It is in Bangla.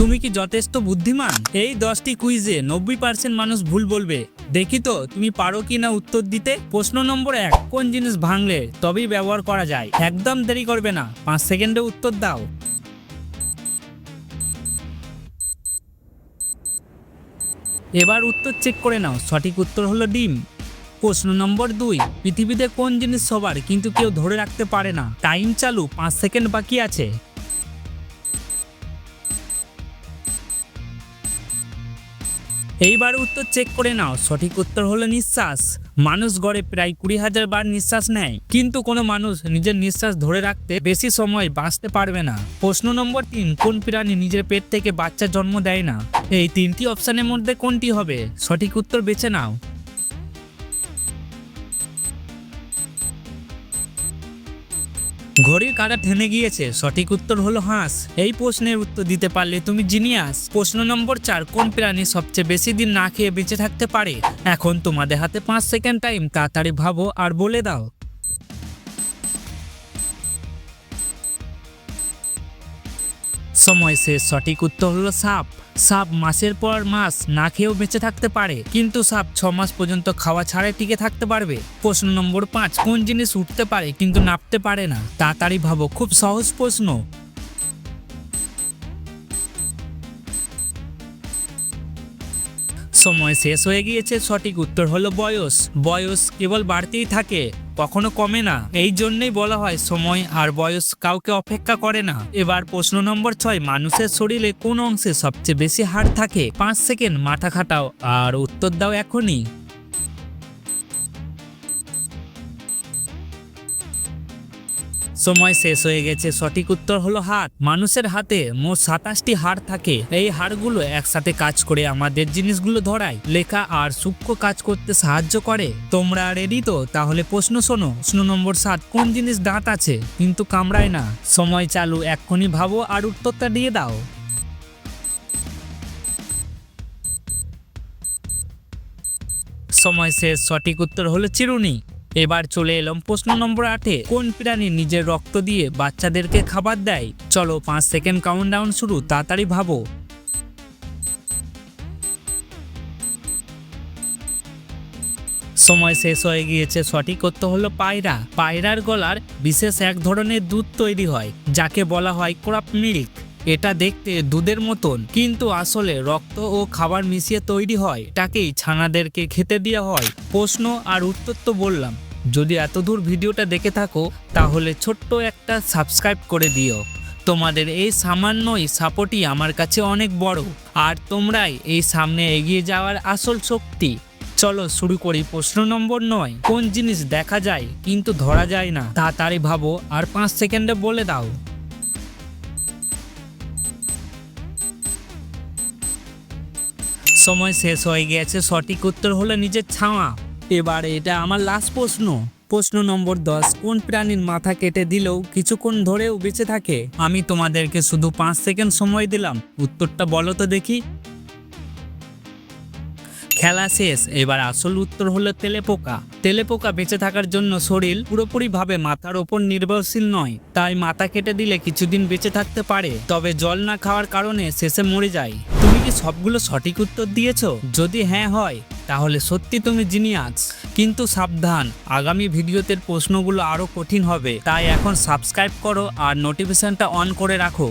তুমি কি যথেষ্ট বুদ্ধিমান? এই দশটি কুইজে নব্বই পার্সেন্ট মানুষ ভুল বলবে। দেখি তো, তুমি পারো কি না উত্তর দিতে? প্রশ্ন নম্বর এক, কোন জিনিস ভাঙলে তবেই ব্যবহার করা যায়? একদম দেরি করবে না, পাঁচ সেকেন্ডে উত্তর দাও। এবার উত্তর চেক করে নাও, সঠিক উত্তর হলো ডিম। প্রশ্ন নম্বর দুই, পৃথিবীতে কোন জিনিস সবার কিন্তু কেউ ধরে রাখতে পারে না? টাইম চালু, পাঁচ সেকেন্ড বাকি আছে। এইবার উত্তর চেক করে নাও। সঠিক উত্তর হলো নিঃশ্বাস। মানুষ গড়ে প্রায় কুড়ি হাজার বার নিঃশ্বাস নেয়। কিন্তু কোনো মানুষ নিজের নিঃশ্বাস ধরে রাখতে বেশি সময় বাঁচতে পারবে না। প্রশ্ন নম্বর তিন, কোন প্রাণী নিজের পেট থেকে বাচ্চা জন্ম দেয় না? এই তিনটি অপশানের মধ্যে কোনটি হবে? সঠিক উত্তর বেছে নাও। ঘড়ির কাঁটা ঠেনে গিয়েছে। সঠিক উত্তর হলো হাঁস। এই প্রশ্নের উত্তর দিতে পারলে তুমি জিনিয়াস। প্রশ্ন নম্বর চার, কোন প্রাণী সবচেয়ে বেশি দিন না খেয়ে বেঁচে থাকতে পারে? এখন তোমাদের হাতে পাঁচ সেকেন্ড টাইম, তাড়াতাড়ি ভাবো আর বলে দাও। সময় শেষ সঠিক উত্তর হলো সাপ। সাপ মাসের পর মাস না খেয়েও বেঁচে থাকতে পারে। কিন্তু সাপ ছ মাস পর্যন্ত খাওয়া ছাড়াই টিকে থাকতে পারবে। প্রশ্ন নম্বর পাঁচ, কোন জিনিস উঠতে পারে কিন্তু নাপতে পারে না? তাড়াতাড়ি ভাবো, খুব সহজ প্রশ্ন। সময় শেষ হয়ে গিয়েছে, সঠিক উত্তর হলো বয়স। বয়স কেবল বাড়তেই থাকে। কখনো কমে না। এই জন্যই বলা হয়, সময় আর বয়স কাউকে অপেক্ষা করে না। এবার প্রশ্ন নম্বর ছয়, মানুষের শরীরে কোন অংশে সবচেয়ে বেশি হাড় থাকে? পাঁচ সেকেন্ড, মাথা খাটাও, আর উত্তর দাও এখনই। সময় শেষ হয়ে গেছে। সঠিক উত্তর হলো হাত মানুষের হাতে মোট সাতাশটি হাড় থাকে। এই হাড়গুলো একসাথে কাজ করে আমাদের জিনিসগুলো ধরায়। লেখা আর সূক্ষ্ম কাজ করতে সাহায্য করে। তোমরা রেডি তো? তাহলে প্রশ্ন শোনো। প্রশ্ন নম্বর সাত, কোন জিনিস দাঁত আছে? কিন্তু কামড়ায় না। সময় চালু, এক্ষুনি ভাবো আর উত্তরটা দিয়ে দাও। সময় শেষ, সঠিক উত্তর হলো চিরুনি। এবার চলে এলাম প্রশ্ন নম্বর আটে। কোন প্রাণী নিজের রক্ত দিয়ে বাচ্চাদেরকে খাবার দেয়? চলো পাঁচ সেকেন্ড কাউন্টডাউন শুরু, তাড়াতাড়ি ভাবো। সময় শেষ হয়ে গিয়েছে, সঠিক করতে হলো পায়রা। পায়রার গলার বিশেষ এক ধরনের দুধ তৈরি হয়, যাকে বলা হয় ক্রপ মিল্ক। এটা দেখতে দুধের মতন। কিন্তু আসলে রক্ত ও খাবার মিশিয়ে তৈরি হয় তাকেই ছানাদেরকে খেতে দেওয়া হয়। প্রশ্ন আর উত্তর তো বললাম। যদি এতদূর ভিডিওটা দেখে থাকো, তাহলে ছোট্ট একটা সাবস্ক্রাইব করে দিও। তোমাদের এই সামান্যই সাপোর্টই আমার কাছে অনেক বড়। আর তোমরাই এই সামনে এগিয়ে যাওয়ার আসল শক্তি। চলো শুরু করি প্রশ্ন নম্বর নয়। কোন জিনিস দেখা যায়, কিন্তু ধরা যায় না? তাড়াতাড়ি ভাবো, আর পাঁচ সেকেন্ডে বলে দাও। সময় শেষ হয়ে গেছে, সঠিক উত্তর হলো নিজের ছাওয়া। এবারে এটা আমার লাস্ট প্রশ্ন। প্রশ্ন নম্বর দশ, কোন প্রাণীর মাথা কেটে দিলেও কিছুক্ষণ ধরেও বেঁচে থাকে? আমি তোমাদেরকে শুধু পাঁচ সেকেন্ড সময় দিলাম। উত্তরটা বলো তো দেখি। খেলা শেষ, এবার আসল উত্তর হলো তেলেপোকা। তেলেপোকা বেঁচে থাকার জন্য শরীর পুরোপুরিভাবে মাথার ওপর নির্ভরশীল নয়, তাই মাথা কেটে দিলে কিছুদিন বেঁচে থাকতে পারে, তবে জল না খাওয়ার কারণে শেষে মরে যায়। কি সবগুলো সঠিক উত্তর দিয়েছ? যদি হ্যাঁ হয়, তাহলে সত্যি তুমি জিনিয়াস। কিন্তু সাবধান, আগামী ভিডিওতে প্রশ্নগুলো আরও কঠিন হবে। তাই এখন সাবস্ক্রাইব করো আর নোটিফিকেশনটা অন করে রাখো।